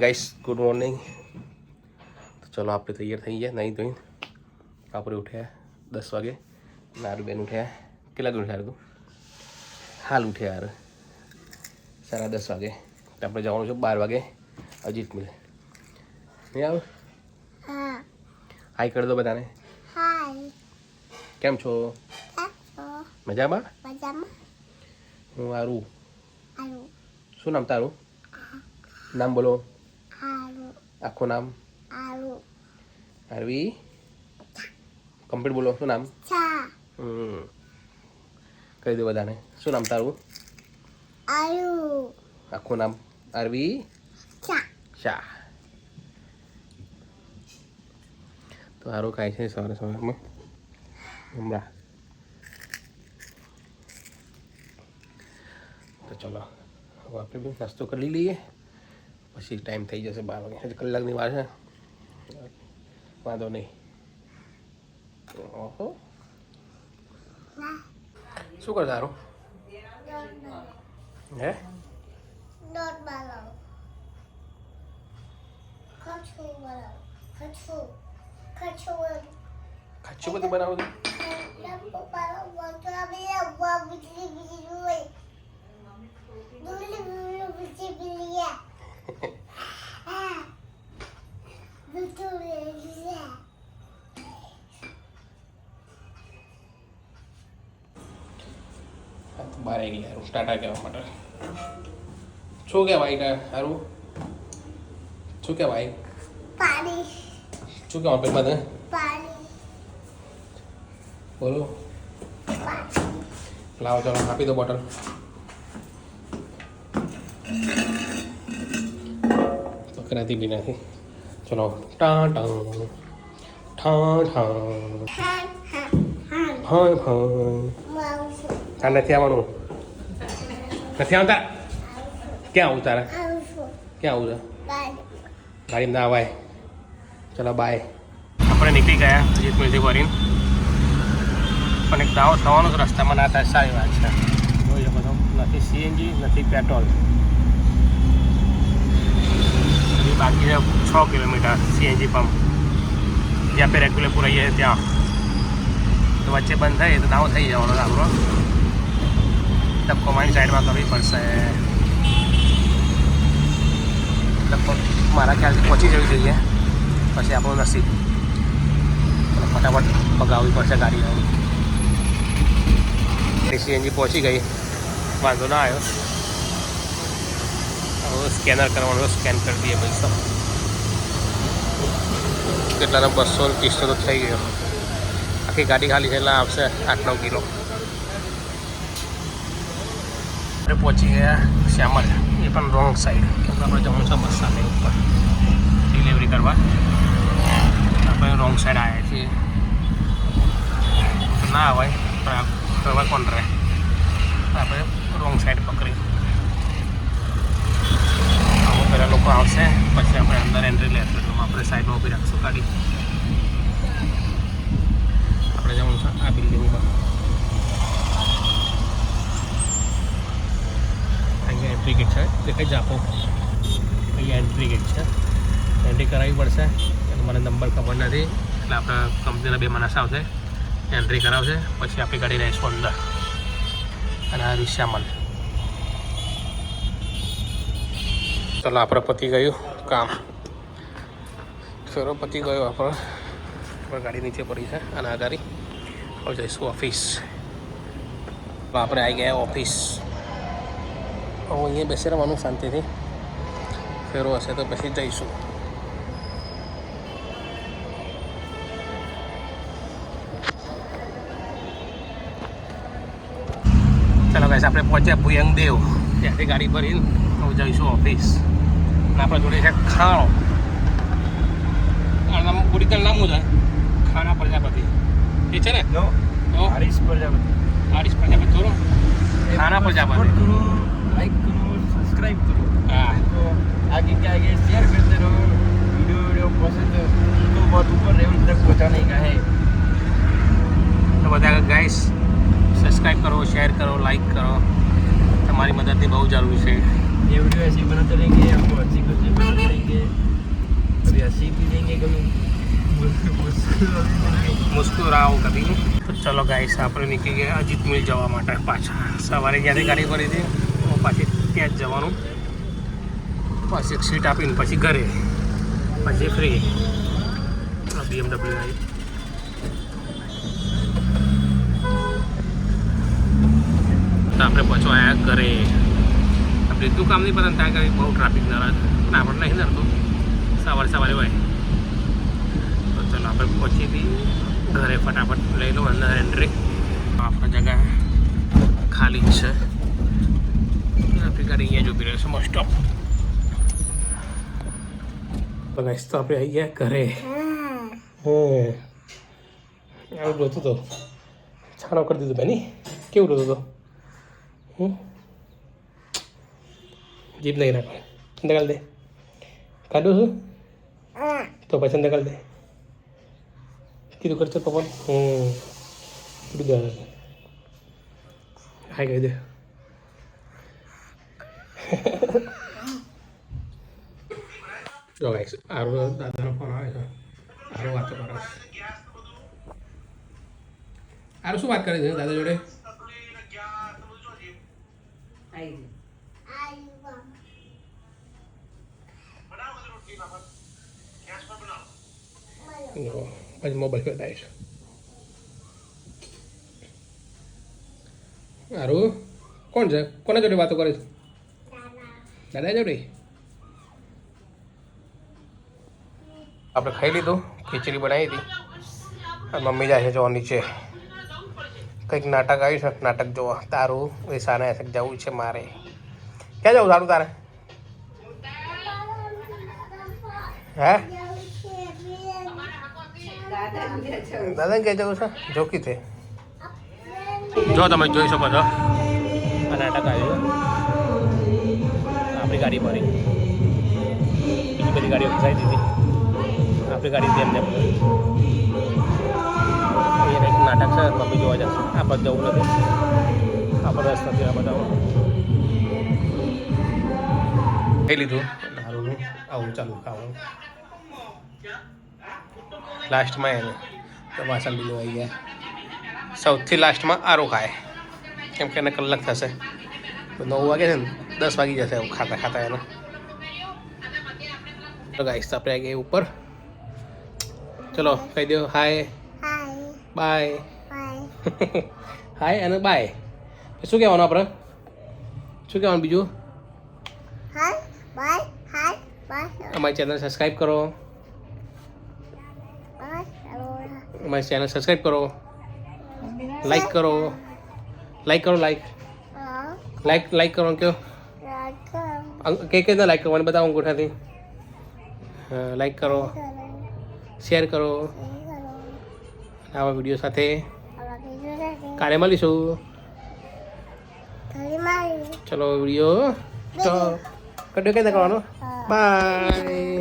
Guys good morning તો ચલો આપણે તૈયાર થઈ ગયા નહીં ધોઈને આપણે ઉઠ્યા દસ વાગે નારું બેન ઉઠ્યા કેટલા વાગે ઉઠ્યા તું હાલ ઉઠ્યા યાર સાડા દસ વાગે તો આપણે જવાનું છે બાર વાગે અજીત મિલે નહીં આવે હાઈ કરી દો બધાને કેમ છો મજામાં હું આરું શું નામ તારું નામ બોલો આખું નામ આરું આરવી કમ્પ્લીટ બોલો શું નામ હમ કહી દો બધાને શું નામ તારું આખું નામ આરવી શાહ તો સારું ખાય છે સવારે સવારમાં હમણાં તો ચલો હવે આપણે બી નાસ્તો કરી લઈએ પછી ટાઈમ થઈ જશે બાર વાગે હજી કલાકની વાર છે વાંધો નહીં ઓહો શું કરતા તારું હે દોડ બનાવો કઠું બનાવો કઠું કઠું ખાચ્યું બધું બનાવું છું બહાર આવી ગયા ટાટા કહેવા શું કહેવાય ભાઈ સારું શું કહેવાય? પાણી શું કહેવા પેટમાં તને બોલો. લાવો ચાલો, આપી દો બોટલ કરાતી બી નથી ચલો, ટા ટા ઠા ઠા ફાય માઉસ આ નથી આવવાનું. નથી આવતા? ક્યાં આવું તારે? ક્યાં આવું છે? ગાડીમાં ના અવાય. ચલો બાય આપણે નીકળી ગયા, અજીત મ્યુઝિક વરીને પણ એક દાવો થવાનો જ રસ્તામાં ના થાય, સારી વાત છે. જોઈએ શકો નથી સીએનજી, નથી પેટ્રોલ. બાકી છે છ કિલોમીટર સીએનજી પંપ જ્યાં આપણે રેગ્યુલર પુરાઈએ છીએ ત્યાં તો વચ્ચે બંધ થાય તો દાવો થઈ જવાનો છે આપણો ધક્કો મારી સાઈડમાં કરવી પડશે લગભગ મારા ખ્યાલથી પહોંચી જવી જોઈએ પછી આપણું નસીબ એટલે ફટાફટ ભગાવવી પડશે ગાડી હવે સીએનજી પહોંચી ગઈ વાંધો ના આવ્યો હવે સ્કેનર કરવાનું સ્કેન કરી દઈએ પૈસા. કેટલાનો બસો ને ત્રીસો તો થઈ ગયો. આખી ગાડી ખાલી છે એટલે આવશે આઠ નવ કિલો. આપણે પહોંચી ગયા શ્યામલ. એ પણ રોંગ સાઈડ કેમ આપણે જવાનું છે મસાલે ઉપર. ડિલિવરી કરવા. આપણે રોંગ સાઈડ આવ્યા છીએ. ના હોય પણ કરવા કોણ રહે? આપણે રોંગ સાઈડ પકડી. આવશે પછી આપણે અંદર એન્ટ્રી લેશું તો આપણે સાઈડમાં ઊભી રાખશું ગાડી આપણે જવાનું છે આ બિલ્ડિંગમાં અહીંયા એન્ટ્રી ગેટ છે. દેખાઈ જ આપો અહીંયા એન્ટ્રી ગેટ છે. એન્ટ્રી કરાવવી પડશે. મને નંબર ખબર નથી. એટલે આપણા કંપનીના બે માણસ આવશે. એન્ટ્રી કરાવશે. પછી આપણી ગાડી રહીશું અંદર. અને આ રિક્ષામાં. ચલો આપણે પતી ગયું કામ. ફેરો પતી ગયો આપણે. ગાડી નીચે પડી છે અને આ ગાડી હવે જઈશું ઓફિસ. આપણે આવી ગયા ઓફિસ. હવે અહીંયા બેસી રહેવાનું શાંતિથી. ફેરો હશે તો પછી જઈશું. ચાલો ગાઈસ આપણે પહોંચ્યા ભુયંગ દેવ ત્યાંથી ગાડી ભરીને હવે જઈશું ઓફિસ. અને આપણા જોડે છે ખાણો આ નામ ગુડીકલ નામ શું છે ખાણા પ્રજાપતિ એ છે ને No, તો Haris Prajapati. આરીશ પ્રજાપતિ થોડો ખાના Support પ્રજાપતિ करो, like करो, subscribe करो. हाँ। तो आगे के आगे शेयर करते रहो वीडियो वीडियो पसंद तो बहुत ऊपर लेवल तक पहुंचाने का है તો બધા ગાઈસ સબસ્ક્રાઈબ કરો શેર કરો લાઈક કરો તમારી મદદની બહુ જરૂરી છે ये वीडियो ऐसे ही बनाते रहेंगे आपको हंसी खुशी बनाते रहेंगे कभी हंसी भी देंगे कभी मुश्किल भी देंगे મુસ્કુરાઓ કભી તો ચલો ગાઈસ આપણે નીકળી ગયા અજીત મિલ જવા માટે પાછા સવારે જ્યાંથી ગાડી કરી હતી તો પાછી ત્યાં જ જવાનું પછી એક સીટ આપીને પછી ઘરે પછી ફ્રી બીએમડબલ્યુ આવી તો આપણે પહોંચવા આવ્યા ઘરે એટલું કામ નહીં પતા ત્યાં આગળ બહુ ટ્રાફિક ના પણ આપણને નહીં નડતું સવારે સવારે હોય. તો ચલો, આપણે પહોંચી હતી. ઘરે ફટાફટ લઈ લો અંદર એન્ટ્રી આપણા જગ્યા ખાલી જ છે. આપણી ગાડી અહીંયા જ ઊભી છે બસ સ્ટોપ તો ગાઈસ તો આપણે આવી ગયા ઘરે. હમ આવું રોતું તો. છાનો કરી દીધું બેની કેવું રોતું તો? હમ? જીભ નહીં રાખો સંદેકાલ દે કાઢું છું તો પછી સંદેકાલ દે કીધું કરશે પપ્પા હમ કીધું હાય કહી દે જો ગાઈસ આરો દાદાનો ફોન આવે છે આરો વાતો કરો આરો શું વાત કરે છે દાદા જોડે જો, પછી મોબાઈલ બતાવીશ છે કોણ છે કોના જોડે વાતો કરે છે દાદા જોડે આપણે ખાઈ લીધું ખીચડી બનાવી હતી અને મમ્મી જાય છે જો નીચે કંઈક નાટક આવ્યું છે નાટક જોવા તારું એ સાના એસક જવું છે મારે ક્યાં જવું તારું તારે હે દાદા ક્યાં જવું છે જોકી છે જો તમે જોઈ શકો છો. આ નાટક આવ્યું. આપણી ગાડી ભરી બીજી બધી ગાડીઓ ફસાઈ દીધી. આપણી ગાડી તેમ તેમ અહીંયા એક નાટક છે મમ્મી જોવા જશે. આ બધું જવું નથી. આપણે રસ્તાથી આ બધા લીધું? દારૂનું આવું ચાલુ ખાવાનું લાસ્ટમાં એને. તો વાસણ આવી ગયા. સૌથી લાસ્ટમાં આરો ખાય કેમ કે એને કલાક થશે. તો નવ વાગે છે ને દસ વાગી જશે એવું ખાતા ખાતા એને. તો ગાઈસ આપણે આવી ગયા ઉપર. ચલો કહી દો હાય બાય હાય અને બાય શું કહેવાનું આપણે? શું કહેવાનું બીજું? અમારી ચેનલ સબસ્ક્રાઈબ કરો બાય અમારી ચેનલ સબસ્ક્રાઈબ કરો. લાઈક કરો. લાઈક કરો લાઈક લાઈક લાઈક કરો કયો કઈ કે કે લાઈક કરવાની બતાવો અંગૂઠાથી. લાઈક કરો. શેર કરો. આવા વીડિયો સાથે કાલે મળીશું. ચલો વીડિયો કડ્યો કઈ કરવાનો. બાય